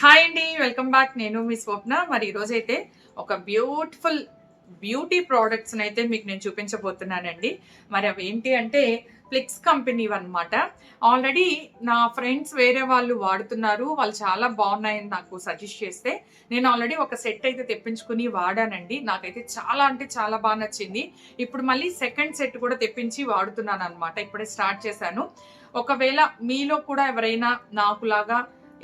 Hi అండి welcome back నేను మీ స్వప్న. మరి ఈరోజు అయితే ఒక బ్యూటిఫుల్ బ్యూటీ ప్రోడక్ట్స్ని అయితే మీకు నేను చూపించబోతున్నానండి. మరి అవి ఏంటి అంటే ఫ్లిక్స్ కంపెనీ అనమాట ఆల్రెడీ నా ఫ్రెండ్స్ వేరే వాళ్ళు వాడుతున్నారు. వాళ్ళు చాలా బాగున్నాయని నాకు సజెస్ట్ చేస్తే నేను ఆల్రెడీ ఒక సెట్ అయితే తెప్పించుకుని వాడానండి. నాకైతే చాలా అంటే చాలా బాగా నచ్చింది. ఇప్పుడు మళ్ళీ సెకండ్ సెట్ కూడా తెప్పించి వాడుతున్నాను అనమాట ఇప్పుడే స్టార్ట్ చేశాను. ఒకవేళ మీలో కూడా ఎవరైనా నాకులాగా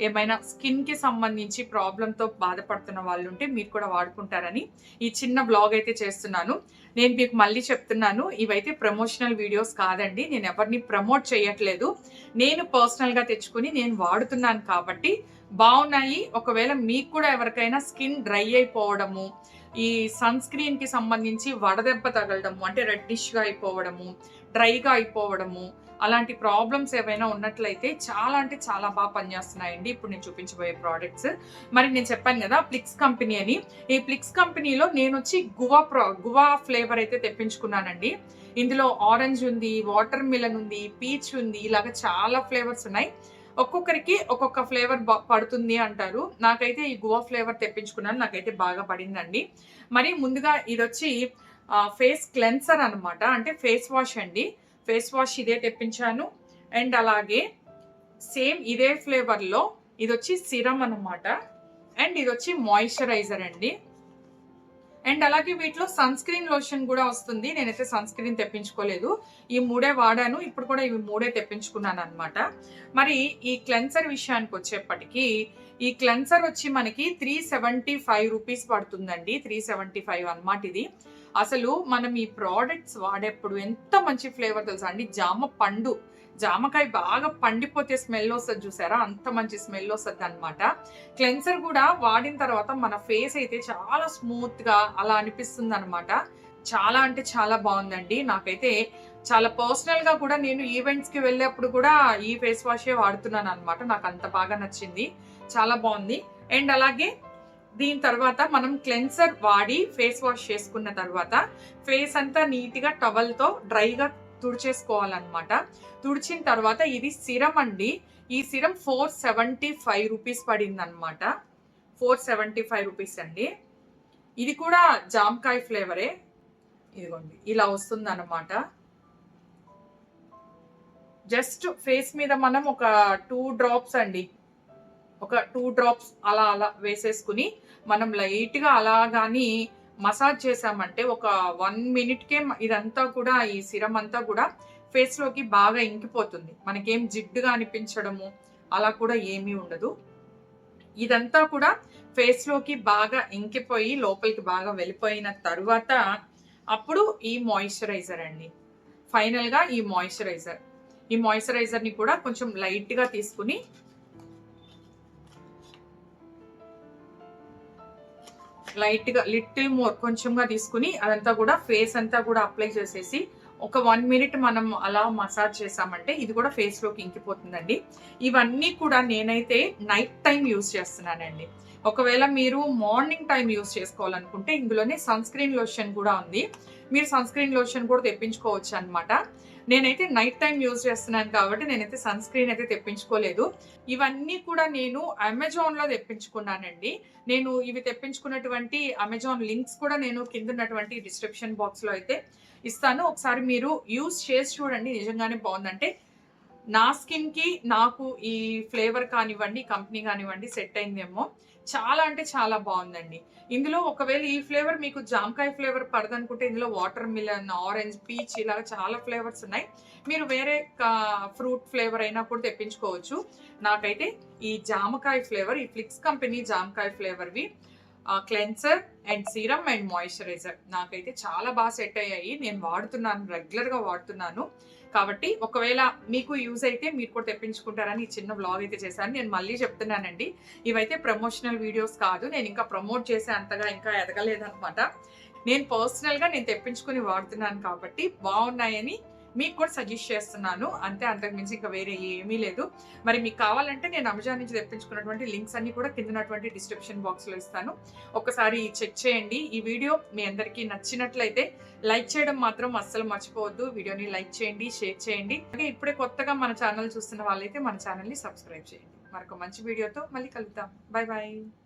ఏమైనా స్కిన్కి సంబంధించి ప్రాబ్లంతో బాధపడుతున్న వాళ్ళు ఉంటే మీరు కూడా వాడుకుంటారని ఈ చిన్న బ్లాగ్ అయితే చేస్తున్నాను. నేను మీకు మళ్ళీ చెప్తున్నాను ఇవైతే ప్రమోషనల్ వీడియోస్ కాదండి. నేను ఎవరిని ప్రమోట్ చేయట్లేదు. నేను పర్సనల్గా తెచ్చుకుని నేను వాడుతున్నాను కాబట్టి బాగున్నాయి. ఒకవేళ మీకు కూడా ఎవరికైనా స్కిన్ డ్రై అయిపోవడము ఈ సన్ స్క్రీన్కి సంబంధించి వడదెబ్బ తగలడము అంటే రెడ్డిష్గా అయిపోవడము డ్రైగా అయిపోవడము అలాంటి ప్రాబ్లమ్స్ ఏవైనా ఉన్నట్లయితే చాలా అంటే చాలా బాగా పనిచేస్తున్నాయండి. ఇప్పుడు నేను చూపించబోయే ప్రోడక్ట్స్ మరి నేను చెప్పాను కదా ప్లిక్స్ కంపెనీ అని. ఈ ప్లిక్స్ కంపెనీలో నేను వచ్చి గువా ప్రో గువా ఫ్లేవర్ అయితే తెప్పించుకున్నానండి. ఇందులో ఆరెంజ్ ఉంది వాటర్ మిలన్ ఉంది పీచ్ ఉంది ఇలాగ చాలా ఫ్లేవర్స్ ఉన్నాయి. ఒక్కొక్కరికి ఒక్కొక్క ఫ్లేవర్ పడుతుంది అంటారు. నాకైతే ఈ గువా ఫ్లేవర్ తెప్పించుకున్నాను. నాకైతే బాగా పడిందండి. మరి ముందుగా ఇది వచ్చి ఫేస్ క్లెన్సర్ అనమాట అంటే ఫేస్ వాష్ అండి. ఫేస్ వాష్ ఇదే తెప్పించాను. అండ్ అలాగే సేమ్ ఇదే ఫ్లేవర్లో ఇది వచ్చి సిరమ్ అనమాట అండ్ ఇది వచ్చి మాయిశ్చరైజర్ అండి. అండ్ అలాగే వీటిలో సన్ స్క్రీన్ లోషన్ కూడా వస్తుంది. నేనైతే సన్ స్క్రీన్ తెప్పించుకోలేదు. ఈ మూడే వాడాను. ఇప్పుడు కూడా ఇవి మూడే తెప్పించుకున్నాను అనమాట మరి ఈ క్లెన్సర్ విషయానికి వచ్చేప్పటికీ ఈ క్లెన్సర్ వచ్చి మనకి త్రీ సెవెంటీ ఫైవ్ రూపీస్ పడుతుందండి. త్రీ సెవెంటీ ఫైవ్ అనమాట ఇది. అసలు మనం ఈ ప్రోడక్ట్స్ వాడేప్పుడు ఎంత మంచి ఫ్లేవర్ తెలుసా? అండి జామ పండు. జామకాయ బాగా పండిపోతే స్మెల్ వస్తుంది చూసారా? అంత మంచి స్మెల్ వస్తుంది అనమాట క్లెన్సర్ కూడా వాడిన తర్వాత మన ఫేస్ అయితే చాలా స్మూత్గా అలా అనిపిస్తుంది అనమాట చాలా అంటే చాలా బాగుందండి. నాకైతే చాలా పర్సనల్గా కూడా నేను ఈవెంట్స్కి వెళ్ళేప్పుడు కూడా ఈ ఫేస్ వాషే వాడుతున్నాను అనమాట నాకు అంత బాగా నచ్చింది. చాలా బాగుంది. అండ్ అలాగే దీని తర్వాత మనం క్లెన్సర్ వాడి ఫేస్ వాష్ చేసుకున్న తర్వాత ఫేస్ అంతా నీట్గా టవల్తో డ్రైగా తుడిచేసుకోవాలన్నమాట. తుడిచిన తర్వాత ఇది సిరం అండి. ఈ serum four seventy five rupees పడిందనమాట four seventy five rupees అండి. ఇది కూడా జామకాయ ఫ్లేవరే. ఇదిగోండి ఇలా వస్తుందన్నమాట. జస్ట్ ఫేస్ మీద మనం ఒక టూ డ్రాప్స్ అండి. ఒక టూ డ్రాప్స్ అలా అలా వేసేసుకుని మనం లైట్గా అలా కానీ మసాజ్ చేసామంటే ఒక వన్ మినిట్కే ఇదంతా కూడా ఈ సిరం అంతా కూడా ఫేస్లోకి బాగా ఇంకిపోతుంది. మనకేం జిడ్డుగా అనిపించడము అలా కూడా ఏమీ ఉండదు. ఇదంతా కూడా ఫేస్లోకి బాగా ఇంకిపోయి లోపలికి బాగా వెళ్ళిపోయిన తర్వాత అప్పుడు ఈ మాయిశ్చరైజర్ అండి. ఫైనల్గా ఈ మాయిశ్చరైజర్ ఈ మాయిశ్చరైజర్ని కూడా కొంచెం లైట్గా తీసుకుని లైట్గా లిటిల్ మోర్ కొంచెంగా తీసుకుని అదంతా కూడా ఫేస్ అంతా కూడా అప్లై చేసేసి ఒక వన్ మినిట్ మనం అలా మసాజ్ చేసామంటే ఇది కూడా ఫేస్లోకి ఇంకిపోతుందండి. ఇవన్నీ కూడా నేనైతే నైట్ టైం యూస్ చేస్తున్నానండి. ఒకవేళ మీరు మార్నింగ్ టైం యూస్ చేసుకోవాలనుకుంటే ఇందులోనే సన్ స్క్రీన్ లోషన్ కూడా ఉంది. మీరు సన్ స్క్రీన్ లోషన్ కూడా తెప్పించుకోవచ్చు అనమాట నేనైతే నైట్ టైం యూజ్ చేస్తున్నాను కాబట్టి నేనైతే సన్ స్క్రీన్ అయితే తెప్పించుకోలేదు. ఇవన్నీ కూడా నేను అమెజాన్లో తెప్పించుకున్నానండి. నేను ఇవి తెప్పించుకున్నటువంటి అమెజాన్ లింక్స్ కూడా నేను కింద ఉన్నటువంటి డిస్క్రిప్షన్ బాక్స్లో అయితే ఇస్తాను. ఒకసారి మీరు యూస్ చేసి చూడండి. నిజంగానే బాగుందంటే నా స్కిన్కి నాకు ఈ ఫ్లేవర్ కానివ్వండి కంపెనీ కానివ్వండి సెట్ అయిందేమో. చాలా అంటే చాలా బాగుందండి. ఇందులో ఒకవేళ ఈ ఫ్లేవర్ మీకు జామకాయ ఫ్లేవర్ పడదనుకుంటే ఇందులో వాటర్ మిలన్ ఆరెంజ్ పీచ్ ఇలా చాలా ఫ్లేవర్స్ ఉన్నాయి. మీరు వేరే ఫ్రూట్ ఫ్లేవర్ అయినా కూడా తెప్పించుకోవచ్చు. నాకైతే ఈ జామకాయ ఫ్లేవర్ ఈ ఫ్లిక్స్ కంపెనీ జామకాయ ఫ్లేవర్వి cleanser and serum and moisturiser నాకైతే చాలా బాగా సెట్ అయ్యాయి. నేను వాడుతున్నాను రెగ్యులర్గా వాడుతున్నాను. కాబట్టి ఒకవేళ మీకు యూజ్ అయితే మీరు కూడా తెప్పించుకుంటారని ఈ చిన్న బ్లాగ్ అయితే చేశాను. నేను మళ్ళీ చెప్తున్నానండి. ఇవైతే ప్రమోషనల్ వీడియోస్ కాదు. నేను ఇంకా ప్రమోట్ చేసే అంతగా ఇంకా ఎదగలేదనమాట నేను పర్సనల్గా నేను తెప్పించుకుని వాడుతున్నాను కాబట్టి బాగున్నాయని మీకు కూడా సజెస్ట్ చేస్తున్నాను. అంతే అంతకు మించి ఇంకా వేరే ఏమీ లేదు. మరి మీకు కావాలంటే నేను అమెజాన్ నుంచి తెప్పించుకున్నటువంటి లింక్స్ అన్ని కూడా కింద ఉన్నటువంటి డిస్క్రిప్షన్ బాక్స్లో ఇస్తాను. ఒకసారి చెక్ చేయండి. ఈ వీడియో మీ అందరికీ నచ్చినట్లయితే లైక్ చేయడం మాత్రం అస్సలు మర్చిపోవద్దు. వీడియోని లైక్ చేయండి షేర్ చేయండి. అలాగే ఇప్పుడే కొత్తగా మన ఛానల్ చూస్తున్న వాళ్ళైతే మన ఛానల్ని సబ్స్క్రైబ్ చేయండి. మరొక మంచి వీడియోతో మళ్ళీ కలుద్దాం. Bye bye